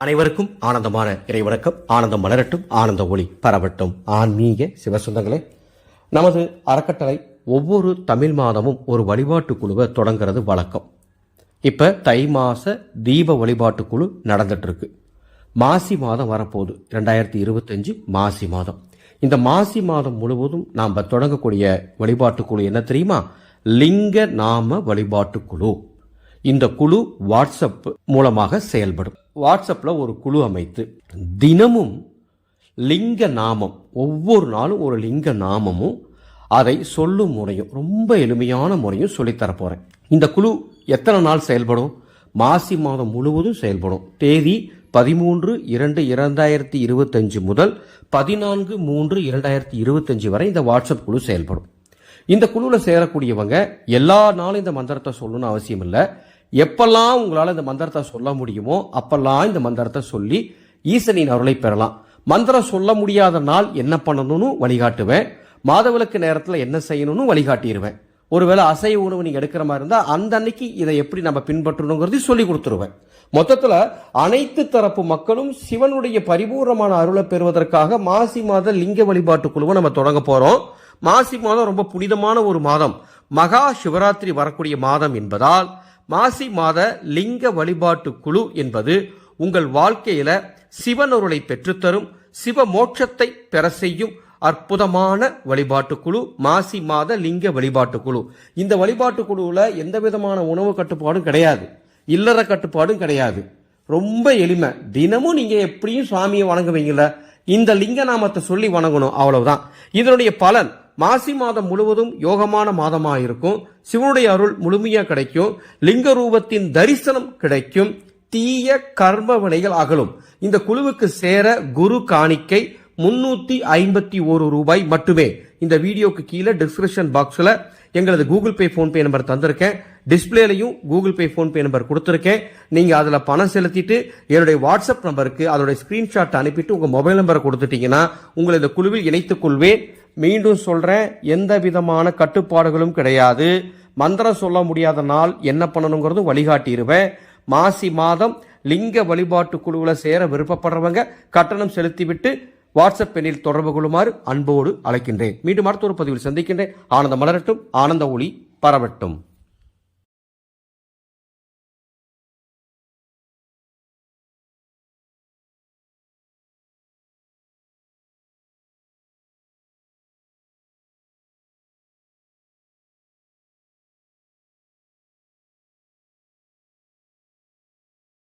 அனைவருக்கும் ஆனந்தமான இறைவணக்கம். ஆனந்தம் மலரட்டும் ஆனந்த ஒளி பரவட்டும். ஆன்மீக சிவசுந்தங்களே நமது அறக்கட்டளை ஒவ்வொரு தமிழ் மாதமும் ஒரு வழிபாட்டு குழுவை தொடங்குறது வழக்கம். இப்ப தை மாச தீப வழிபாட்டு குழு நடந்துட்டு இருக்கு மாசி மாதம் வரப்போகுது ரெண்டாயிரத்தி இருபத்தஞ்சு மாசி மாதம். இந்த மாசி மாதம் முழுவதும் நாம் தொடங்கக்கூடிய வழிபாட்டு குழு என்ன தெரியுமா? லிங்க நாம வழிபாட்டு குழு. இந்த குழு வாட்ஸ்அப் மூலமாக செயல்படும். வாட்ஸ்அப்பில் ஒரு குழு அமைத்து தினமும் லிங்க நாமம் ஒவ்வொரு நாளும் ஒரு லிங்க நாமமும் அதை சொல்லும் முறையும் ரொம்ப எளிமையான முறையும் சொல்லித்தர போகிறேன் இந்த குழு எத்தனை நாள் செயல்படும்? மாசி மாதம் முழுவதும் செயல்படும். தேதி பதிமூன்று இரண்டு இரண்டாயிரத்தி இருபத்தஞ்சு முதல் பதினான்கு மூன்று இரண்டாயிரத்தி இருபத்தஞ்சு வரை இந்த வாட்ஸ்அப் குழு செயல்படும். இந்த குழுவில் சேரக்கூடியவங்க எல்லா நாளும் இந்த மந்திரத்தை சொல்லணும்னு அவசியம் இல்லை. எப்பெல்லாம் உங்களால் இந்த மந்திரத்தை சொல்ல முடியுமோ அப்பெல்லாம் இந்த மந்திரத்தை சொல்லி ஈசனின் அருளை பெறலாம். மந்திரம் சொல்ல முடியாத நாள் என்ன பண்ணணும்னு வழிகாட்டுவேன். மாதவிலக்கு நேரத்தில் என்ன செய்யணும்னு வழிகாட்டிடுவேன் ஒருவேளை அசைவ உணவு நீங்கள் எடுக்கிற மாதிரி இருந்தால் அந்த அன்னைக்கு இதை எப்படி நம்ம பின்பற்றணுங்கிறது சொல்லி கொடுத்துருவேன். மொத்தத்தில் அனைத்து தரப்பு மக்களும் சிவனுடைய பரிபூர்ணமான அருளை பெறுவதற்காக மாசி மாத லிங்க வழிபாட்டு குழுவை நம்ம தொடங்க போகிறோம் மாசி மாதம் ரொம்ப புனிதமான ஒரு மாதம். மகா சிவராத்திரி வரக்கூடிய மாதம் என்பதால் மாசி மாத லிங்க வழிபாட்டு குழு என்பது உங்கள் வாழ்க்கையில சிவனொருளை பெற்றுத்தரும் சிவ மோட்சத்தை பெற செய்யும் அற்புதமான வழிபாட்டு குழு மாசி மாத லிங்க வழிபாட்டு குழு. இந்த வழிபாட்டு குழுவில் எந்த விதமான உணவு கட்டுப்பாடும் கிடையாது. இல்லற கட்டுப்பாடும் கிடையாது. ரொம்ப எளிமை. தினமும் நீங்க எப்படியும் சுவாமியை வணங்குவீங்கள இந்த லிங்க நாமத்தை சொல்லி வணங்கணும். அவ்வளவுதான். இதனுடைய பலன் மாசி மாதம் முழுவதும் யோகமான மாதமாக இருக்கும் சிவனுடைய அருள் முழுமையாக கிடைக்கும். லிங்க ரூபத்தின் தரிசனம் கிடைக்கும். தீய கர்ம வினைகள் அகலும். இந்த குழுவுக்கு சேர குரு காணிக்கை முன்னூத்தி ஐம்பத்தி ஒரு ரூபாய் மட்டுமே. இந்த வீடியோக்கு கீழே டிஸ்கிரிப்ஷன் பாக்ஸ்ல எங்களது கூகுள் பே ஃபோன்பே நம்பர் தந்திருக்கேன். டிஸ்பிளேலையும் கூகுள் பே போன்பே நம்பர் கொடுத்துருக்கேன். நீங்க அதுல பணம் செலுத்திட்டு என்னுடைய வாட்ஸ்அப் நம்பருக்கு அதோட ஸ்கிரீன்ஷாட் அனுப்பிட்டு உங்க மொபைல் நம்பரை கொடுத்துட்டீங்கன்னா உங்களை இந்த குழுவில் இணைத்துக் கொள்வேன். மீண்டும் சொல்கிறேன் எந்த விதமான கட்டுப்பாடுகளும் கிடையாது. மந்திரம் சொல்ல முடியாத நாள் என்ன பண்ணணுங்கிறதும் வழிகாட்டிடுவேன் மாசி மாதம் லிங்க வழிபாட்டு குழுவில் சேர விருப்பப்படுறவங்க கட்டணம் செலுத்திவிட்டு வாட்ஸ்அப் எண்ணில் தொடர்பு கொள்ளுமாறு அன்போடு அழைக்கின்றேன். மீண்டும் அடுத்த ஒரு பதிவில் சந்திக்கின்றேன். ஆனந்த மலரட்டும் ஆனந்த ஒளி பரவட்டும்.